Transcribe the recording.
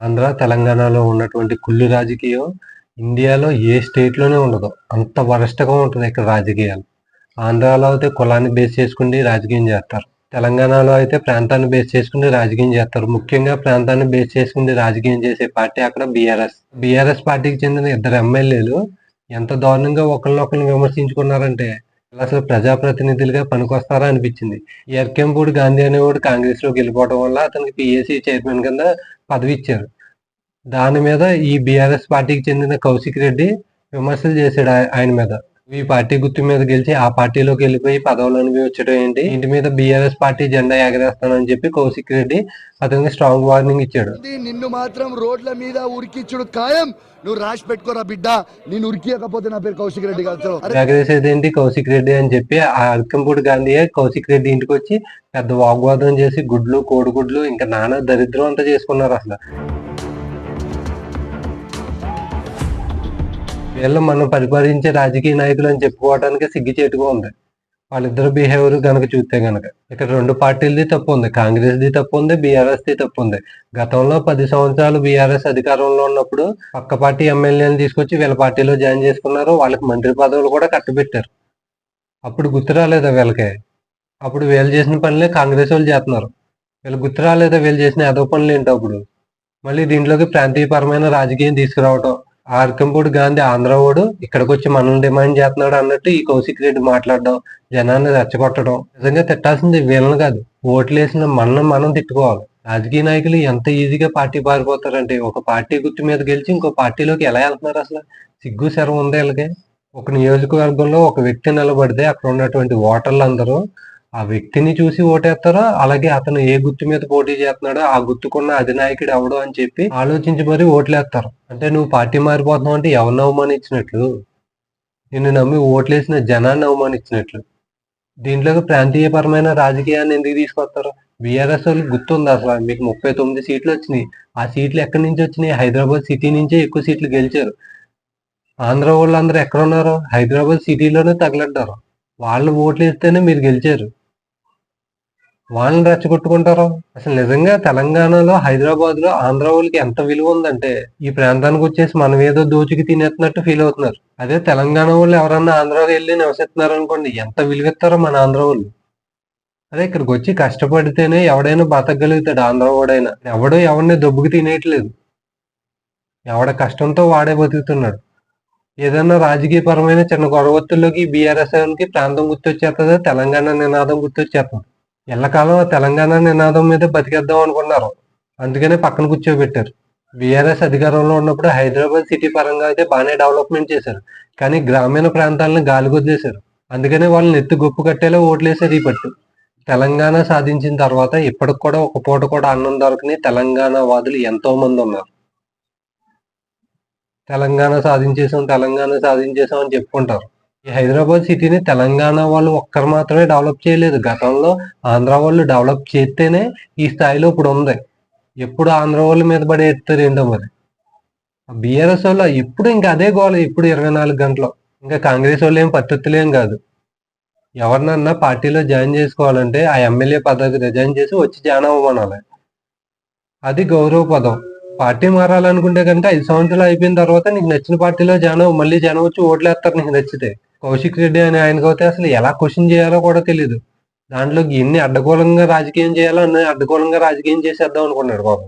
ఆంధ్ర తెలంగాణలో ఉన్నటువంటి కుళ్ళు రాజకీయం ఇండియాలో ఏ స్టేట్లోనే ఉండదు. అంత వరస్ట్గా ఉంటుంది ఇక్కడ రాజకీయాలు. ఆంధ్రాలో అయితే కులాన్ని బేస్ చేసుకుని రాజకీయం చేస్తారు. తెలంగాణలో అయితే ప్రాంతాన్ని బేస్ చేసుకుని రాజకీయం చేస్తారు. ముఖ్యంగా ప్రాంతాన్ని బేస్ చేసుకుని రాజకీయం చేసే పార్టీ అక్కడ బీఆర్ఎస్. బీఆర్ఎస్ పార్టీకి చెందిన ఇద్దరు ఎమ్మెల్యేలు ఎంత దారుణంగా ఒకరినొకరిని విమర్శించుకున్నారంటే అసలు ప్రజాప్రతినిధులుగా పనికొస్తారా అనిపించింది. ఎర్కెంపూడి గాంధీ అనేవాడు కాంగ్రెస్లోకి వెళ్ళిపోవడం వల్ల అతనికి పిఎస్సి చైర్మన్ కింద పదవి ఇచ్చారు. దాని మీద ఈ బీఆర్ఎస్ పార్టీకి చెందిన కౌశిక్ రెడ్డి విమర్శలు చేశాడు ఆయన మీద. ఈ పార్టీ గుర్తు మీద గెలిచి ఆ పార్టీలోకి వెళ్ళిపోయి పదవులు అనుభవించడం ఏంటి? ఇంటి మీద బీఆర్ఎస్ పార్టీ జెండా ఎగరేస్తానని చెప్పి కౌశిక్ రెడ్డి అతనికి స్ట్రాంగ్ వార్నింగ్ ఇచ్చాడు. నిన్ను మాత్రం రోడ్ల మీద ఉరికిచ్చుడు ఖాయం. నువ్వు రాసి పెట్టుకోరా బిడ్డ. నేను ఉరికియకపోతే నా పేరు కౌశిక్ రెడ్డి కాదు. ఎగరేసేది ఏంటి? కౌశిక్ రెడ్డి అని చెప్పి ఆ అర్కంపూడి గాంధీ కౌశిక్ రెడ్డి ఇంటికి వచ్చి పెద్ద వాగ్వాదం చేసి గుడ్లు కోడిగుడ్లు ఇంకా నానా దరిద్రం అంతా చేసుకున్నారు అసలు. వీళ్ళు మనం పరిపాలించే రాజకీయ నాయకులు అని చెప్పుకోవడానికి సిగ్గుచేటుగా ఉంది. వాళ్ళిద్దరు బిహేవియర్ కనుక చూస్తే కనుక ఇక్కడ రెండు పార్టీలది తప్పు ఉంది. కాంగ్రెస్ది తప్పు ఉంది బీఆర్ఎస్ది తప్పు ఉంది. గతంలో పది సంవత్సరాలు బీఆర్ఎస్ అధికారంలో ఉన్నప్పుడు పక్క పార్టీ ఎమ్మెల్యేలు తీసుకొచ్చి వీళ్ళ పార్టీలో జాయిన్ చేసుకున్నారు. వాళ్ళకి మంత్రి పదవులు కూడా కట్టబెట్టారు. అప్పుడు గుర్తు రాలేదా వీళ్ళకి? అప్పుడు వీళ్ళు చేసిన పనులే కాంగ్రెస్ వాళ్ళు చేస్తున్నారు. వీళ్ళు గుర్తు రాలేదా వీళ్ళు చేసిన ఏదో పనులు ఏంటో అప్పుడు? మళ్ళీ దీంట్లోకి ప్రాంతీయపరమైన రాజకీయం తీసుకురావటం. ఆర్కంపూడి గాంధీ ఆంధ్రవాడు ఇక్కడికి వచ్చి మనల్ని డిమాండ్ చేస్తున్నాడు అన్నట్టు ఈ కౌశిక్ రెడ్డి మాట్లాడడం జనాన్ని రెచ్చగొట్టడం నిజంగా తిట్టాల్సింది వీళ్ళని కాదు ఓట్లు వేసిన మనం మనం తిట్టుకోవాలి. రాజకీయ నాయకులు ఎంత ఈజీగా పార్టీ పారిపోతారంటే ఒక పార్టీ గుర్తు మీద గెలిచి ఇంకో పార్టీలోకి ఎలా వెళ్తున్నారు అసలు? సిగ్గు శరం ఉంది వీళ్ళకి. ఒక నియోజకవర్గంలో ఒక వ్యక్తి నిలబడితే అక్కడ ఉన్నటువంటి ఓటర్లు అందరూ ఆ వ్యక్తిని చూసి ఓటేస్తారో? అలాగే అతను ఏ గుర్తు మీద పోటీ చేస్తున్నాడో ఆ గుర్తుకున్న అధినాయకుడు ఎవడో అని చెప్పి ఆలోచించి మరీ ఓట్లేస్తారు. అంటే నువ్వు పార్టీ మారిపోతున్నావు అంటే ఎవరిని అవమానించినట్లు? నిన్ను నమ్మి ఓట్లేసిన జనాన్ని అవమానించినట్లు. దీంట్లోకి ప్రాంతీయపరమైన రాజకీయాన్ని ఎందుకు తీసుకొస్తారు? బీఆర్ఎస్ వాళ్ళు గుర్తుంది అసలు? మీకు ముప్పై తొమ్మిది సీట్లు వచ్చినాయి. ఆ సీట్లు ఎక్కడి నుంచి వచ్చినాయి? హైదరాబాద్ సిటీ నుంచే ఎక్కువ సీట్లు గెలిచారు. ఆంధ్ర వాళ్ళు అందరూ ఎక్కడ ఉన్నారు? హైదరాబాద్ సిటీలోనే తగలడ్డారు. వాళ్ళు ఓట్లు వేస్తేనే మీరు గెలిచారు. వాళ్ళని రెచ్చగొట్టుకుంటారు? అసలు నిజంగా తెలంగాణలో హైదరాబాద్లో ఆంధ్ర వాళ్ళకి ఎంత విలువ ఉందంటే ఈ ప్రాంతానికి వచ్చేసి మనం ఏదో దోచుకి తినేస్తున్నట్టు ఫీల్ అవుతున్నారు. అదే తెలంగాణ వాళ్ళు ఎవరన్నా ఆంధ్రాకి వెళ్ళి నివసిస్తున్నారు అనుకోండి ఎంత విలువెత్తారో మన ఆంధ్ర వాళ్ళు. అదే ఇక్కడికి వచ్చి కష్టపడితేనే ఎవడైనా బతకగలుగుతాడు ఆంధ్ర వాడైనా. ఎవడో ఎవరిని దొబ్బుకి తినేయట్లేదు. ఎవడ కష్టంతో వాడే బతుకుతున్నాడు. ఏదైనా రాజకీయ పరమైన చిన్న గొడవత్తుల్లోకి బీఆర్ఎస్ ప్రాంతం గుర్తొచ్చేస్తుంది తెలంగాణ నినాదం గుర్తొచ్చేస్తుంది ఎల్లకాలం తెలంగాణ నినాదం మీద బతికేద్దాం అనుకున్నారు. అందుకనే పక్కన కూర్చోబెట్టారు. బీఆర్ఎస్ అధికారంలో ఉన్నప్పుడు హైదరాబాద్ సిటీ పరంగా అయితే బాగానే డెవలప్మెంట్ చేశారు. కానీ గ్రామీణ ప్రాంతాలను గాలిగొద్దేశారు అందుకనే వాళ్ళని ఎత్తు గొప్పు కట్టేలా ఓట్లేశారు ఈ పట్టు. తెలంగాణ సాధించిన తర్వాత ఇప్పటికి కూడా ఒక పూట కూడా అన్నం దొరకని తెలంగాణ వాదులు ఎంతో మంది ఉన్నారు. తెలంగాణ సాధించేసాం తెలంగాణ సాధించేసాం అని చెప్పుకుంటారు. ఈ హైదరాబాద్ సిటీని తెలంగాణ వాళ్ళు ఒక్కరు మాత్రమే డెవలప్ చేయలేదు. గతంలో ఆంధ్ర వాళ్ళు డెవలప్ చేస్తేనే ఈ స్థాయిలో ఇప్పుడు ఉంది. ఎప్పుడు ఆంధ్ర వాళ్ళ మీద పడి ఎత్తారు ఏంటో మరి? బీఆర్ఎస్ వాళ్ళు ఇప్పుడు ఇంకా అదే గోల ఇప్పుడు ఇరవై నాలుగు గంటలు. ఇంకా కాంగ్రెస్ వాళ్ళు ఏం పద్ధతులేం కాదు. ఎవరినన్నా పార్టీలో జాయిన్ చేసుకోవాలంటే ఆ ఎమ్మెల్యే పదవికి రిజైన్ చేసి వచ్చి జాయిన్ అవ్వమనాలి. అది గౌరవ పదం. పార్టీ మారాలనుకుంటే కనుక ఐదు సంవత్సరాలు అయిపోయిన తర్వాత నీకు నచ్చిన పార్టీలో జాయిన్ అవ్వు మళ్ళీ జనం వచ్చి ఓట్లేస్తారు నీకు నచ్చితే. కౌశిక్ రెడ్డి అని ఆయనకు అయితే అసలు ఎలా క్వశ్చన్ చేయాలో కూడా తెలియదు దాంట్లో ఎన్ని అడ్డగోలంగా రాజకీయం చేయాలో అన్ని అడ్డగోలంగా రాజకీయం చేసేద్దాం అనుకున్నాడు బాబు